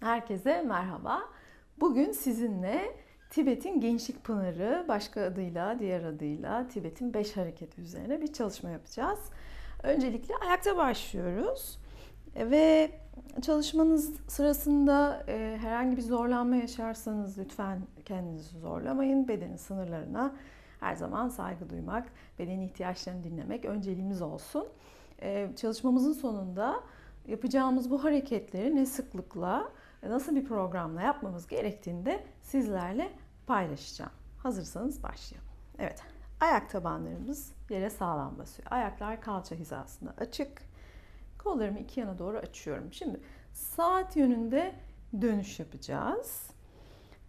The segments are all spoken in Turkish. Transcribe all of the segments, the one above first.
Herkese merhaba. Bugün sizinle Tibet'in Gençlik Pınarı, başka adıyla, diğer adıyla Tibet'in 5 hareketi üzerine bir çalışma yapacağız. Öncelikle ayakta başlıyoruz. Ve çalışmanız sırasında e, herhangi bir zorlanma yaşarsanız lütfen kendinizi zorlamayın. Bedenin sınırlarına her zaman saygı duymak, bedenin ihtiyaçlarını dinlemek önceliğimiz olsun. E, çalışmamızın sonunda yapacağımız bu hareketleri ne sıklıkla, nasıl bir programla yapmamız gerektiğini de sizlerle paylaşacağım. Hazırsanız başlayalım. Evet, ayak tabanlarımız yere sağlam basıyor. Ayaklar kalça hizasında açık. Kollarımı iki yana doğru açıyorum. Şimdi saat yönünde dönüş yapacağız.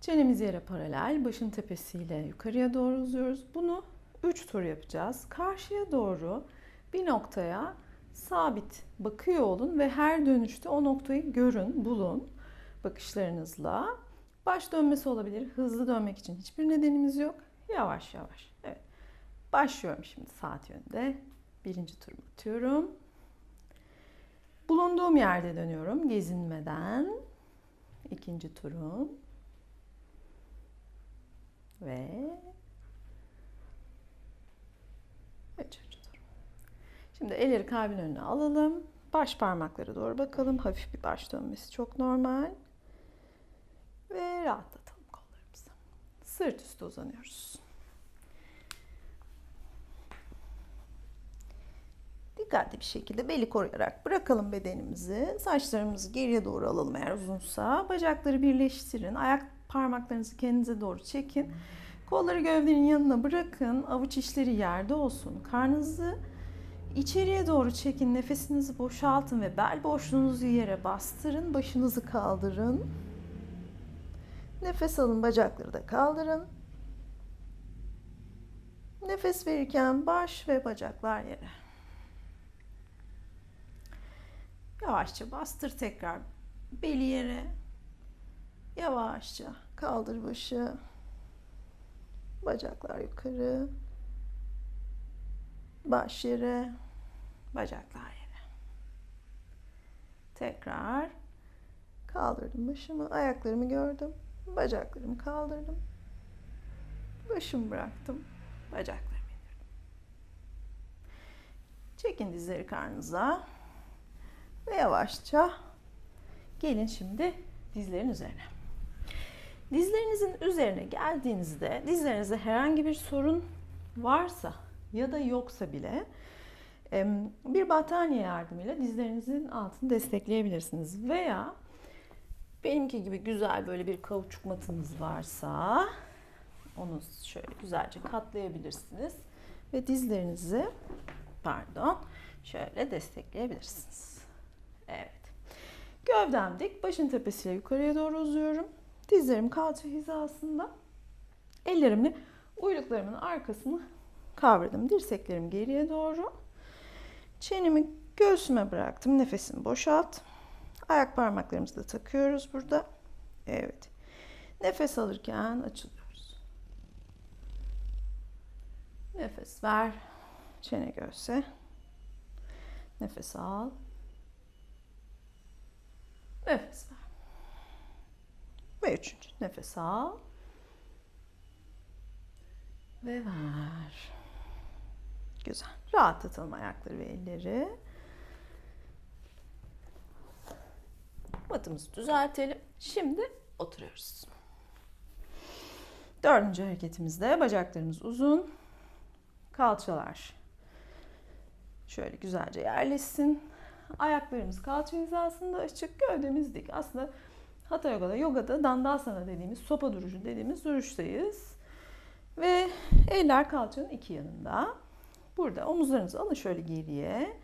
Çenemiz yere paralel, başın tepesiyle yukarıya doğru uzuyoruz. Bunu 3 tur yapacağız. Karşıya doğru bir noktaya sabit bakıyor olun ve her dönüşte o noktayı görün, bulun bakışlarınızla. Baş dönmesi olabilir. Hızlı dönmek için hiçbir nedenimiz yok. Yavaş yavaş. Evet. Başlıyorum şimdi saat yönünde. Birinci turumu atıyorum. Bulunduğum yerde dönüyorum gezinmeden. İkinci turum. Ve üçüncü turum. Şimdi elleri kalbin önüne alalım. Baş parmaklara doğru bakalım. Hafif bir baş dönmesi çok normal. Ve rahatlatalım kollarımızı. Sırt üstü uzanıyoruz. Dikkatli bir şekilde beli koruyarak bırakalım bedenimizi. Saçlarımızı geriye doğru alalım eğer uzunsa. Bacakları birleştirin. Ayak parmaklarınızı kendinize doğru çekin. Kolları gövdenin yanına bırakın. Avuç içleri yerde olsun. Karnınızı içeriye doğru çekin. Nefesinizi boşaltın ve bel boşluğunuzu yere bastırın. Başınızı kaldırın. Nefes alın, bacakları da kaldırın. Nefes verirken baş ve bacaklar yere. Yavaşça bastır tekrar beli yere. Yavaşça kaldır başı. Bacaklar yukarı. Baş yere. Bacaklar yere. Tekrar kaldırdım başımı. Ayaklarımı gördüm. Bacaklarımı kaldırdım. Başımı bıraktım. Bacaklarımı indirdim. Çekin dizleri karnınıza. Ve yavaşça gelin şimdi dizlerin üzerine. Dizlerinizin üzerine geldiğinizde dizlerinizde herhangi bir sorun varsa ya da yoksa bile bir battaniye yardımıyla dizlerinizin altını destekleyebilirsiniz. Veya benimki gibi güzel böyle bir kauçuk matınız varsa onu şöyle güzelce katlayabilirsiniz ve dizlerinizi pardon şöyle destekleyebilirsiniz. Evet. Gövdem dik, başın tepesiyle yukarıya doğru uzuyorum. Dizlerim kalça hizasında. Ellerimle uyluklarımın arkasını kavradım. Dirseklerim geriye doğru. Çenemi göğsüme bıraktım. Nefesimi boşalt. Ayak parmaklarımızı da takıyoruz burada. Evet. Nefes alırken açılıyoruz. Nefes ver. Çene göğse. Nefes al. Nefes ver. Ve üçüncü nefes al. Ve ver. Güzel. Rahatlatalım ayakları ve elleri. Matımızı düzeltelim. Şimdi oturuyoruz. Dördüncü hareketimizde bacaklarımız uzun. Kalçalar şöyle güzelce yerleşsin. Ayaklarımız kalça hizasında açık, gövdemiz dik. Aslında Hatha Yoga'da, yogada Dandasana dediğimiz, sopa duruşu dediğimiz duruştayız. Ve eller kalçanın iki yanında. Burada omuzlarınızı alın şöyle geriye.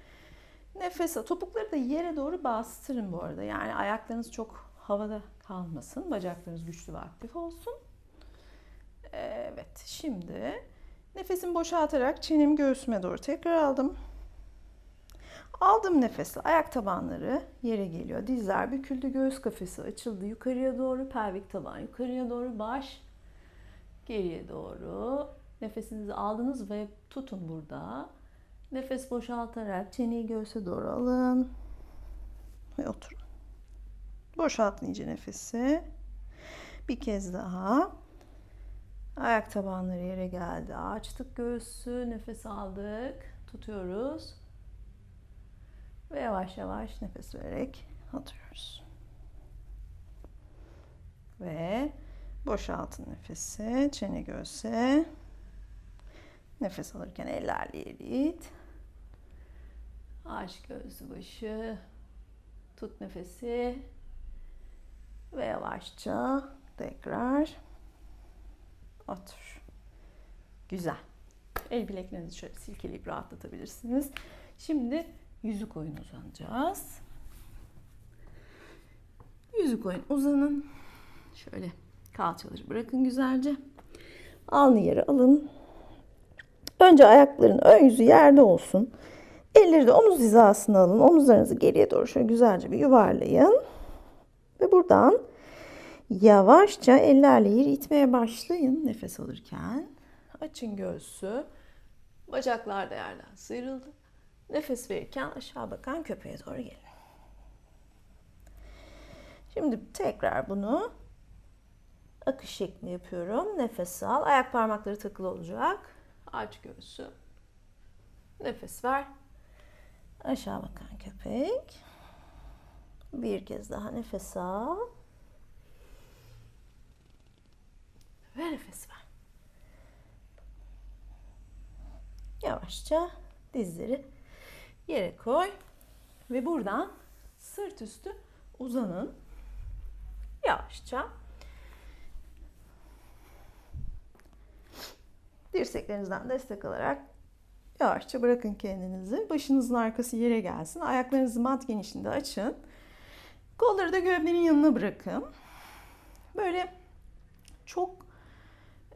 Nefes al. Topukları da yere doğru bastırın bu arada. Yani ayaklarınız çok havada kalmasın. Bacaklarınız güçlü ve aktif olsun. Evet, şimdi nefesimi boşaltarak çenemi göğsüme doğru tekrar aldım. Aldım nefesle ayak tabanları yere geliyor. Dizler büküldü, göğüs kafesi açıldı. Yukarıya doğru pelvik taban, yukarıya doğru baş, geriye doğru. Nefesinizi aldınız ve tutun burada. Nefes boşaltarak çeneyi göğse doğru alın ve oturun. Boşaltın iyice nefesi. Bir kez daha. Ayak tabanları yere geldi. Açtık göğsü, nefes aldık. Tutuyoruz. Ve yavaş yavaş nefes vererek atıyoruz. Ve boşaltın nefesi. Çene göğse. Nefes alırken ellerle erit. Aç göğsü başı. Tut nefesi. Ve yavaşça tekrar otur. Güzel. El bileklerinizi şöyle silkeleyip rahatlatabilirsiniz. Şimdi yüzük oyun uzanacağız. Yüzük oyun uzanın. Şöyle kalçaları bırakın güzelce. Alnı yere alın. Önce ayakların ön yüzü yerde olsun. Elleri de omuz hizasına alın. Omuzlarınızı geriye doğru şöyle güzelce bir yuvarlayın. Ve buradan yavaşça ellerle yeri itmeye başlayın nefes alırken. Açın göğsü. Bacaklar da yerden sıyrıldı. Nefes verirken aşağı bakan köpeğe doğru gelin. Şimdi tekrar bunu akış şeklinde yapıyorum. Nefes al. Ayak parmakları takılı olacak. Aç göğsü. Nefes ver. Aşağı bakan köpek. Bir kez daha nefes al. Ve nefes ver. Yavaşça dizleri yere koy. Ve buradan sırt üstü uzanın. Yavaşça. Dirseklerinizden destek alarak yavaşça bırakın kendinizi. Başınızın arkası yere gelsin. Ayaklarınızı mat genişliğinde açın. Kolları da gövdenin yanına bırakın. Böyle çok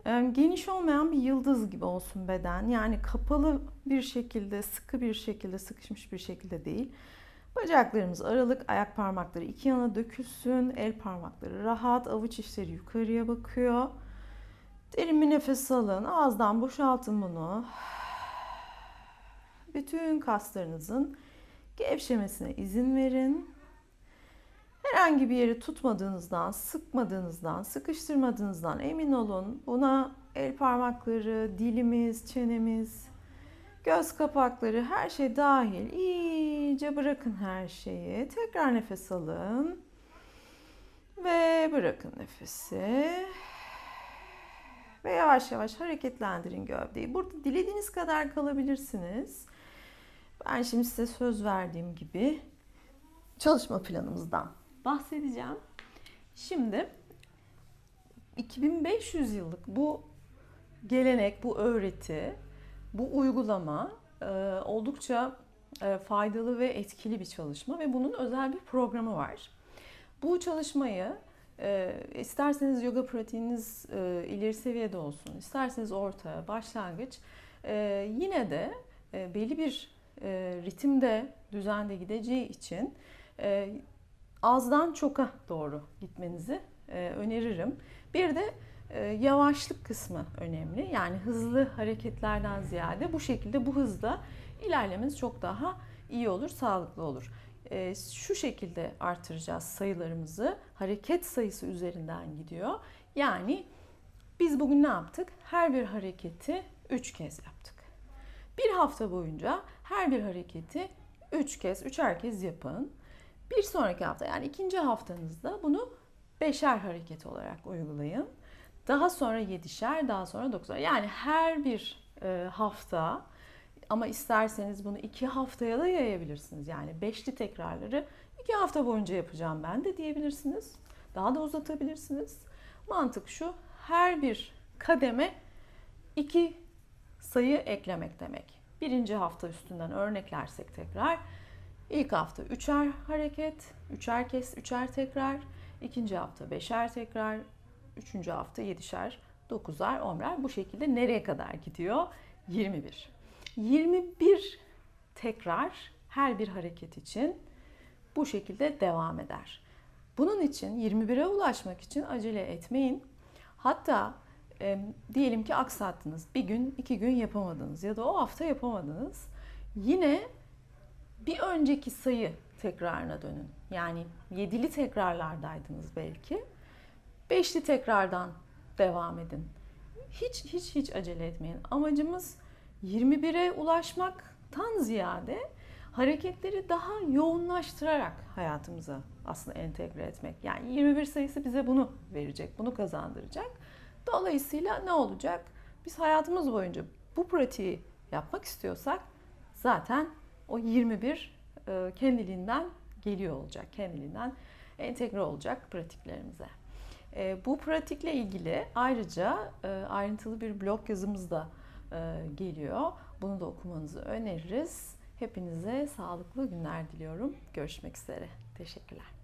e, geniş olmayan bir yıldız gibi olsun beden. Yani kapalı bir şekilde, sıkı bir şekilde, sıkışmış bir şekilde değil. Bacaklarımız aralık, ayak parmakları iki yana dökülsün, el parmakları rahat, avuç içleri yukarıya bakıyor. Derin bir nefes alın, ağızdan boşaltın bunu. Bütün kaslarınızın gevşemesine izin verin. Herhangi bir yeri tutmadığınızdan, sıkmadığınızdan, sıkıştırmadığınızdan emin olun. Buna el parmakları, dilimiz, çenemiz, göz kapakları her şey dahil. İyice bırakın her şeyi. Tekrar nefes alın. Ve bırakın nefesi. Ve yavaş yavaş hareketlendirin gövdeyi. Burada dilediğiniz kadar kalabilirsiniz. Ben şimdi size söz verdiğim gibi çalışma planımızdan bahsedeceğim. Şimdi 2500 yıllık bu gelenek, bu öğreti, bu uygulama e, oldukça e, faydalı ve etkili bir çalışma ve bunun özel bir programı var. Bu çalışmayı e, isterseniz yoga pratiğiniz e, ileri seviyede olsun, isterseniz orta, başlangıç, e, yine de e, belli bir e, ritimde, düzende gideceği için e, azdan çoka doğru gitmenizi e, öneririm. Bir de e, yavaşlık kısmı önemli. Yani hızlı hareketlerden ziyade bu şekilde bu hızda ilerlemeniz çok daha iyi olur, sağlıklı olur. E, şu şekilde artıracağız sayılarımızı. Hareket sayısı üzerinden gidiyor. Yani biz bugün ne yaptık? Her bir hareketi 3 kez yaptık. Bir hafta boyunca her bir hareketi 3 kez, üçer kez yapın. Bir sonraki hafta yani ikinci haftanızda bunu beşer hareket olarak uygulayın. Daha sonra yedişer, daha sonra dokuzar. Yani her bir e, hafta ama isterseniz bunu iki haftaya da yayabilirsiniz. Yani beşli tekrarları iki hafta boyunca yapacağım ben de diyebilirsiniz. Daha da uzatabilirsiniz. Mantık şu, her bir kademe iki sayı eklemek demek. Birinci hafta üstünden örneklersek tekrar İlk hafta üçer hareket, üçer kes, üçer tekrar. İkinci hafta beşer tekrar, üçüncü hafta yedişer, dokuzar, onlar. Bu şekilde nereye kadar gidiyor? 21. 21 tekrar her bir hareket için bu şekilde devam eder. Bunun için 21'e ulaşmak için acele etmeyin. Hatta e, diyelim ki aksattınız. Bir gün, iki gün yapamadınız ya da o hafta yapamadınız. Yine bir önceki sayı tekrarına dönün. Yani yedili tekrarlardaydınız belki. Beşli tekrardan devam edin. Hiç hiç hiç acele etmeyin. Amacımız 21'e ulaşmaktan ziyade hareketleri daha yoğunlaştırarak hayatımıza aslında entegre etmek. Yani 21 sayısı bize bunu verecek, bunu kazandıracak. Dolayısıyla ne olacak? Biz hayatımız boyunca bu pratiği yapmak istiyorsak zaten o 21 e, kendiliğinden geliyor olacak, kendiliğinden entegre olacak pratiklerimize. E, bu pratikle ilgili ayrıca e, ayrıntılı bir blog yazımız da geliyor. Bunu da okumanızı öneririz. Hepinize sağlıklı günler diliyorum. Görüşmek üzere. Teşekkürler.